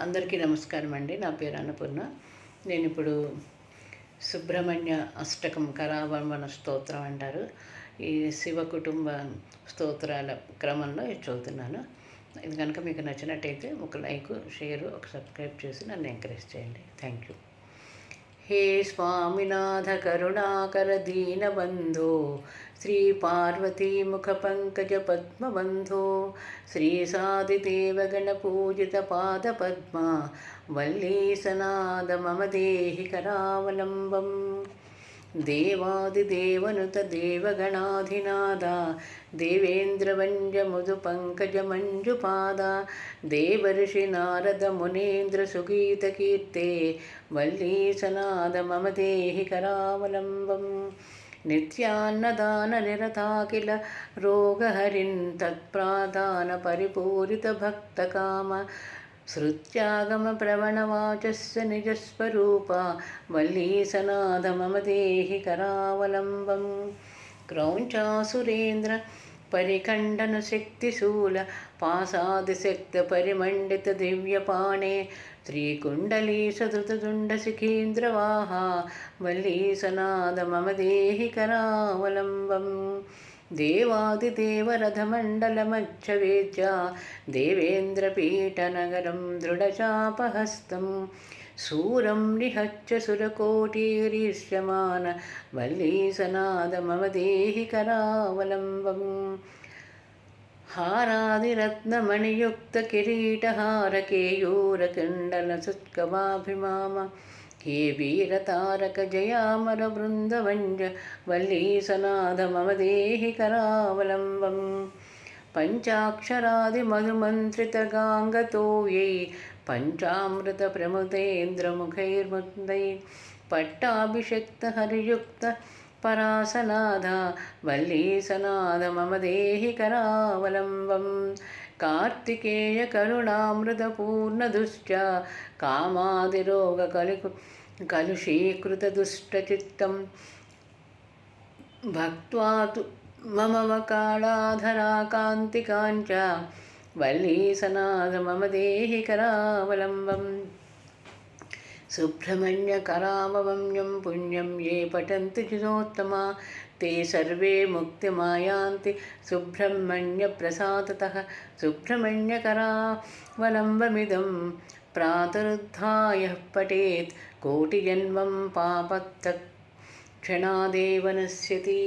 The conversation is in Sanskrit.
అందరికీ నమస్కారం అండి. నా పేరు అన్నపూర్ణ. నేను ఇప్పుడు సుబ్రహ్మణ్య అష్టకం కరావర్మణ స్తోత్రం అంటారు. ఈ శివ కుటుంబ స్తోత్రాల క్రమంలో చదువుతున్నాను. ఇది కనుక మీకు నచ్చినట్టయితే ఒక లైక్ షేర్ ఒక సబ్స్క్రైబ్ చేసి నన్ను ఎంకరేజ్ చేయండి. Thank you. हे स्वामिनाथकरुणाकर दीनबन्धो श्रीपार्वतीमुखपङ्कजपद्मबन्धो श्रीसादिदेवगणपूजितपादपद्मा वल्लीसनाद मम देहि करावलम्बम् देवादिदेवनुतदेवगणाधिनाद देवेन्द्रवञ्जमुदुपङ्कजमञ्जुपादा देवर्षिनारदमुनीन्द्रसुगीतकीर्ते वल्लीसनाद मम देहि करावलम्बम् नित्यान्नदाननिरता किल रोगहरिन् तत्प्रादानपरिपूरितभक्तकाम श्रुत्यागमप्रवणवाचस्य निजस्वरूपा वल्लीसनाद मम देहि करावलम्बम् क्रौञ्चासुरेन्द्र परिखण्डनशक्तिशूल पासादिशक्तपरिमण्डितदिव्यपाणे श्रीकुण्डलीसधृतदुण्डशिखीन्द्रवाहा वल्लीसनाद मम देहि करावलम्बम् देवादिदेवरथमण्डलमच्छवेद्या देवेन्द्रपीठनगरं दृढचापहस्तं सूरं निहच्च सुरकोटिरीष्यमान वल्लीसनाद मम देहि करावलम्बम्। हारादिरत्नमणियुक्तकिरीटहारकेयूरकुण्डलसुत्कवाभिमाम हे वीरतारकजयामरवृन्दवञ्ज वल्लीसनाद मम देहि करावलम्बम् पञ्चाक्षरादिमधुमन्त्रितगाङ्गतो यै पञ्चामृतप्रमुदेन्द्रमुखैर्मुदै पट्टाभिषक्तहरियुक्त परासनाद वल्लीसनाद मम देहि करावलम्बं కార్తికేయ కరుణామృతపూర్ణదుశ్చ కామాదిరోగ కలుకు కలుషీకృతదుష్టచిత్తం భక్వా మమవకాళాధరాకాంతికాంచ వల్లీసనాథ మమ దేహి కరావలంబం. సుబ్రహ్మణ్యకరామవమ్యం పుణ్యం ఏ పఠంతి చిరోత్తమ ते सर्वे मुक्तिमायान्ति। सुब्रह्मण्यप्रसादतः। सुब्रह्मण्यकरावलम्बमिदं प्रातरुद्धाय पठेत्। कोटिजन्मं पापत्तक्षणादेव नश्यति